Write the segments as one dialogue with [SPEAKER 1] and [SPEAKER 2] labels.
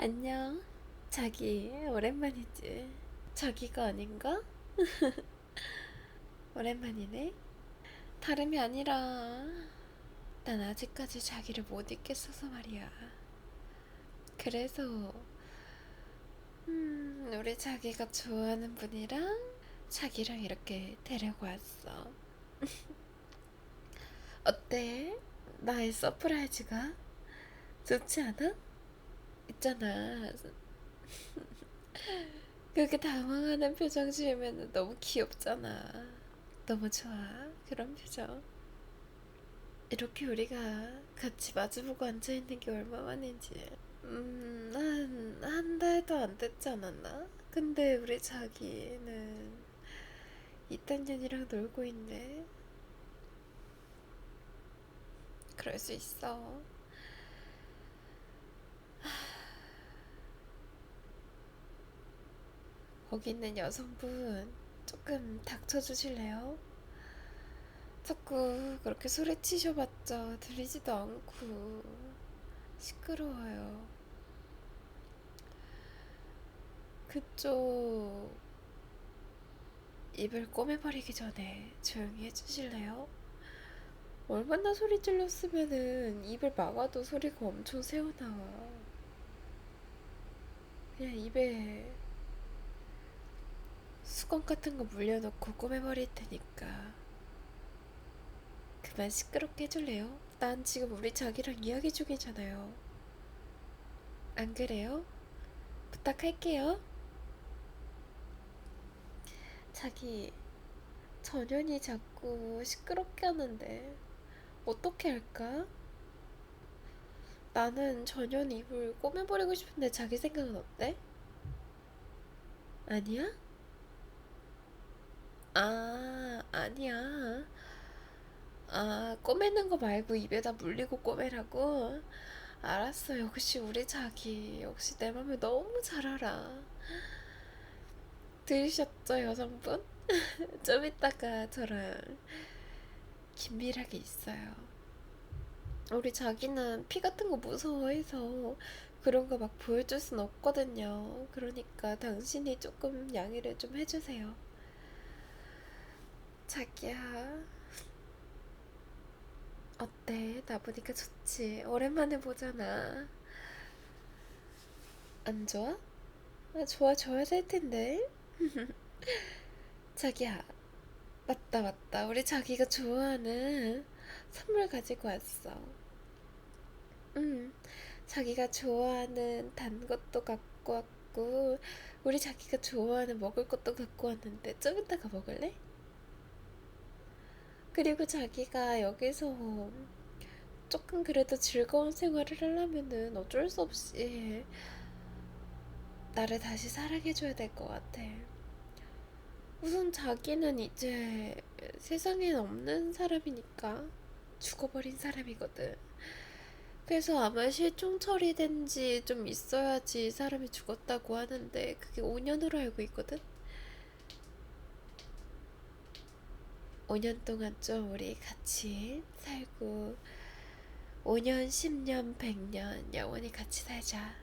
[SPEAKER 1] 안녕. 자기, 오랜만이지. 자기가 아닌가? 오랜만이네. 다름이 아니라, 난 아직까지 자기를 못 잊겠어서 말이야. 그래서, 음, 우리 자기가 좋아하는 분이랑 자기랑 이렇게 데리고 왔어. 어때? 나의 서프라이즈가 좋지 않아? 있잖아. 그렇게 당황하는 표정 지으면 너무 귀엽잖아. 너무 좋아. 그런 표정. 이렇게 우리가 같이 마주보고 앉아있는 게 얼마만인지. 음, 한, 한 달도 안 됐지 않았나? 근데 우리 자기는 이딴 년이랑 놀고 있네. 그럴 수 있어. 거기 있는 여성분 조금 닥쳐주실래요? 자꾸 그렇게 소리치셔봤자 들리지도 않고 시끄러워요. 그쪽 입을 꼬매버리기 전에 조용히 해주실래요? 얼마나 소리 질렀으면은 입을 막아도 소리가 엄청 새어나와. 그냥 입에 수건 같은 거 물려놓고 꼬매버릴 테니까 그만 시끄럽게 해줄래요? 난 지금 우리 자기랑 이야기 중이잖아요. 안 그래요? 부탁할게요. 자기, 전현이 자꾸 시끄럽게 하는데 어떻게 할까? 나는 전현 입을 꼬매버리고 싶은데 자기 생각은 어때? 아니야? 아, 아니야. 아, 꼬매는 거 말고 입에다 물리고 꼬매라고? 알았어. 역시 우리 자기. 역시 내 맘을 너무 잘 알아. 들으셨죠, 여성분? 좀 이따가 저랑 긴밀하게 있어요. 우리 자기는 피 같은 거 무서워해서 그런 거 막 보여줄 순 없거든요. 그러니까 당신이 조금 양해를 좀 해주세요. 자기야, 어때? 나 보니까 좋지? 오랜만에 보잖아. 안 좋아? 아, 좋아져야 될 텐데. 자기야, 맞다, 맞다. 우리 자기가 좋아하는 선물 가지고 왔어. 응, 자기가 좋아하는 단 것도 갖고 왔고, 우리 자기가 좋아하는 먹을 것도 갖고 왔는데, 좀 이따가 먹을래? 그리고 자기가 여기서 조금 그래도 즐거운 생활을 하려면은 어쩔 수 없이 나를 다시 사랑해줘야 될 것 같아. 우선 자기는 이제 세상엔 없는 사람이니까 죽어버린 사람이거든. 그래서 아마 실종 처리된 지 좀 있어야지 사람이 죽었다고 하는데 그게 5년으로 알고 있거든. 5년 동안 좀 우리 같이 살고 5년, 10년, 100년 영원히 같이 살자.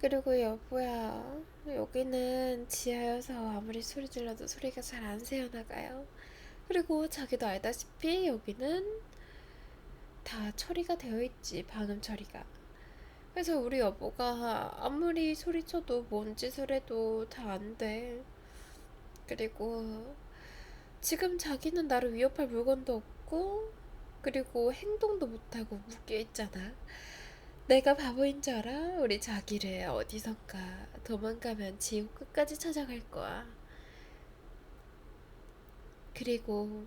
[SPEAKER 1] 그리고 여보야, 여기는 지하여서 아무리 소리 질러도 소리가 잘 안 새어나가요. 그리고 자기도 알다시피 여기는 다 처리가 되어 있지, 방음 처리가. 그래서 우리 여보가 아무리 소리쳐도 뭔 짓을 해도 다 안 돼. 그리고 지금 자기는 나를 위협할 물건도 없고, 그리고 행동도 못하고 묶여 있잖아. 내가 바보인 줄 알아? 우리 자기를 어디선가 도망가면 지옥 끝까지 찾아갈 거야. 그리고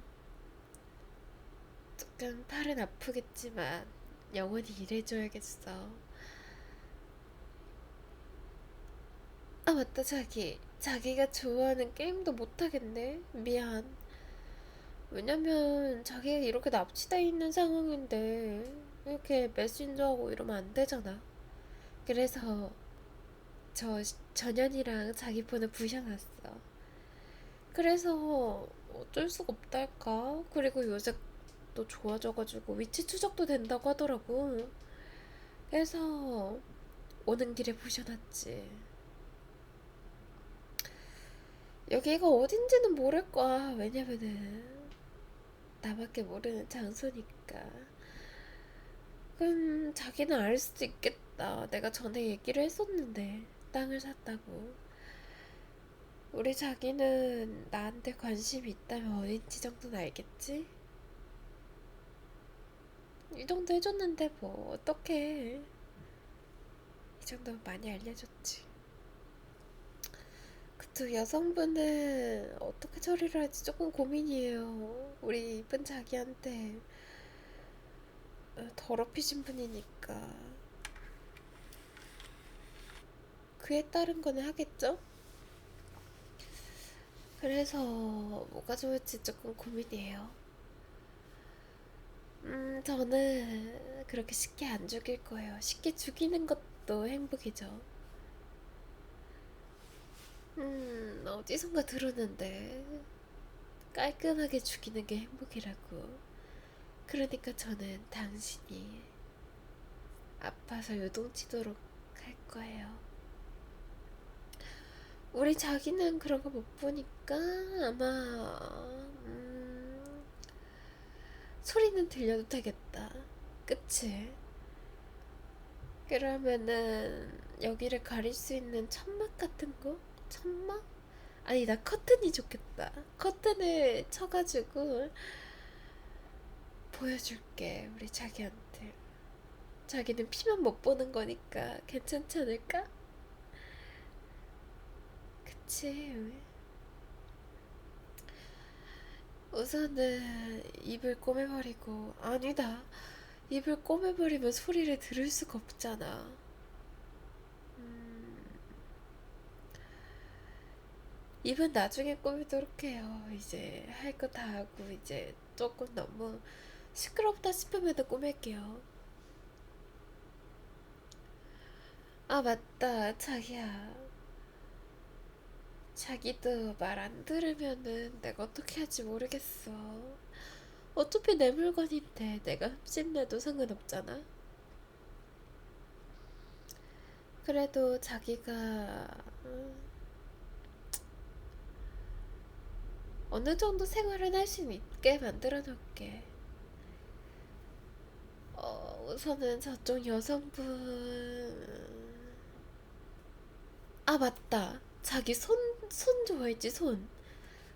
[SPEAKER 1] 조금 팔은 아프겠지만 영원히 일해줘야겠어. 아, 맞다, 자기. 자기가 좋아하는 게임도 못하겠네. 미안. 왜냐면 자기가 이렇게 납치돼 있는 상황인데 이렇게 메신저하고 이러면 안 되잖아. 그래서 저 전현이랑 자기 폰을 부셔놨어. 그래서 어쩔 수가 없달까? 그리고 요새 또 좋아져가지고 위치 추적도 된다고 하더라고. 그래서 오는 길에 부셔놨지. 여기가 어딘지는 모를 거야. 왜냐면은 나밖에 모르는 장소니까. 그럼 자기는 알 수도 있겠다. 내가 전에 얘기를 했었는데 땅을 샀다고. 우리 자기는 나한테 관심이 있다면 어딘지 정도는 알겠지? 이 정도 해줬는데 뭐 어떡해. 이 정도면 많이 알려줬지. 그쵸, 여성분은 어떻게 처리를 할지 조금 고민이에요. 우리 이쁜 자기한테 어, 더럽히신 분이니까. 그에 따른 거는 하겠죠? 그래서 뭐가 좋을지 조금 고민이에요. 음, 저는 그렇게 쉽게 안 죽일 거예요. 쉽게 죽이는 것도 행복이죠. 음, 어디선가 들었는데 깔끔하게 죽이는 게 행복이라고. 그러니까 저는 당신이 아파서 요동치도록 할 거예요. 우리 자기는 그런 거 못 보니까 아마 음, 소리는 들려도 되겠다. 그치? 그러면은 여기를 가릴 수 있는 천막 같은 거? 천막? 아니 나 커튼이 좋겠다. 커튼을 쳐가지고 보여줄게 우리 자기한테. 자기는 피만 못 보는 거니까 괜찮지 않을까? 그치? 우선은 입을 꼬매버리고 아니다. 입을 꼬매버리면 소리를 들을 수가 없잖아. 입은 나중에 꼬매도록 해요. 이제 할 거 다 하고 이제 조금 너무 시끄럽다 싶으면 꼬맬게요. 아 맞다 자기야. 자기도 말 안 들으면은 내가 어떻게 할지 모르겠어. 어차피 내 물건인데 내가 흠집내도 상관없잖아. 그래도 자기가 음, 어느 정도 생활은 할 수 있게 만들어 놓을게. 어, 우선은 저쪽 여성분. 아, 맞다. 자기 손, 손 좋아했지, 손.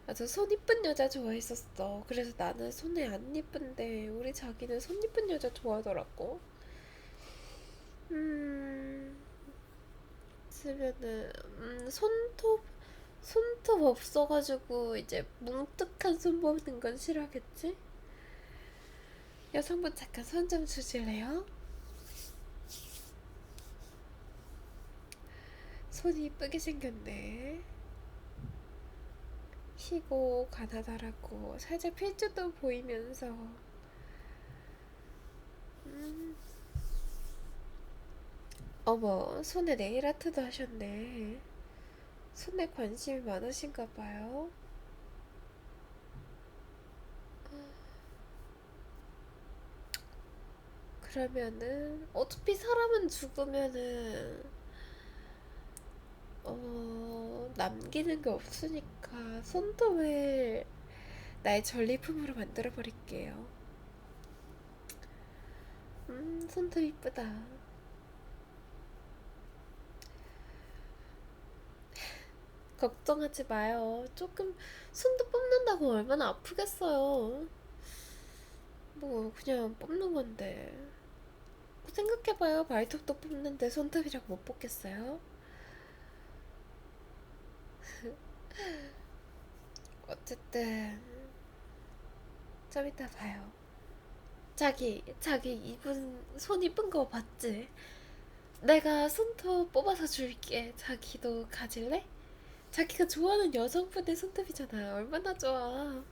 [SPEAKER 1] 맞아, 손 이쁜 여자 좋아했었어. 그래서 나는 손에 안 이쁜데, 우리 자기는 손 이쁜 여자 좋아하더라고. 음, 쓰면은, 음, 손톱, 손톱 없어가지고, 이제 뭉툭한 손 보는 건 싫어하겠지? 여성분 잠깐 손 좀 주실래요? 손이 이쁘게 생겼네. 희고 가나다랗고 살짝 필주도 보이면서 음. 어머 손에 네일 아트도 하셨네. 손에 관심이 많으신가 봐요. 그러면은 어차피 사람은 죽으면은 어 남기는 게 없으니까 손톱을 나의 전리품으로 만들어 버릴게요. 음 손톱 이쁘다. 걱정하지 마요. 조금 손톱 뽑는다고 얼마나 아프겠어요. 뭐 그냥 뽑는 건데. 생각해봐요. 발톱도 뽑는데 손톱이라고 못 뽑겠어요? 어쨌든 좀 이따 봐요. 자기, 자기 이분 손 이쁜 거 봤지? 내가 손톱 뽑아서 줄게. 자기도 가질래? 자기가 좋아하는 여성분의 손톱이잖아. 얼마나 좋아.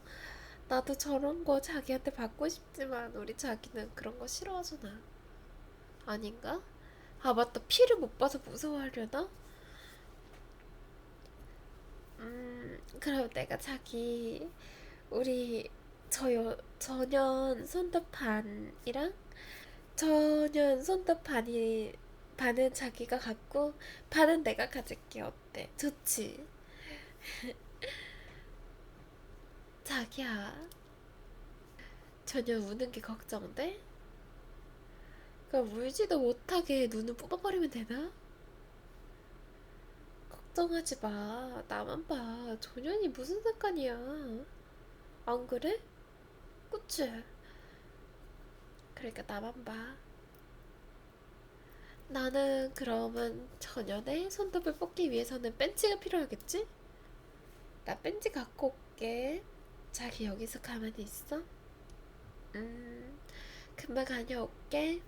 [SPEAKER 1] 나도 저런 거 자기한테 받고 싶지만 우리 자기는 그런 거 싫어하잖아. 아닌가? 아, 맞다. 피를 못 봐서 무서워하려나? 음, 그럼 내가 자기, 우리, 저 여, 전년 손톱 반이랑 전현 손톱 반이 반은 자기가 갖고 반은 내가 가질게 어때? 좋지? 자기야 전혀 우는 게 걱정돼? 그럼 울지도 못하게 눈을 뽑아버리면 되나? 걱정하지 마. 나만 봐. 전현이 무슨 상관이야. 안 그래? 그치? 그러니까 나만 봐. 나는 그러면 전현의 손톱을 뽑기 위해서는 벤치가 필요하겠지? 나 벤치 갖고 올게. 자기 여기서 가만히 있어. 음, 금방 다녀올게.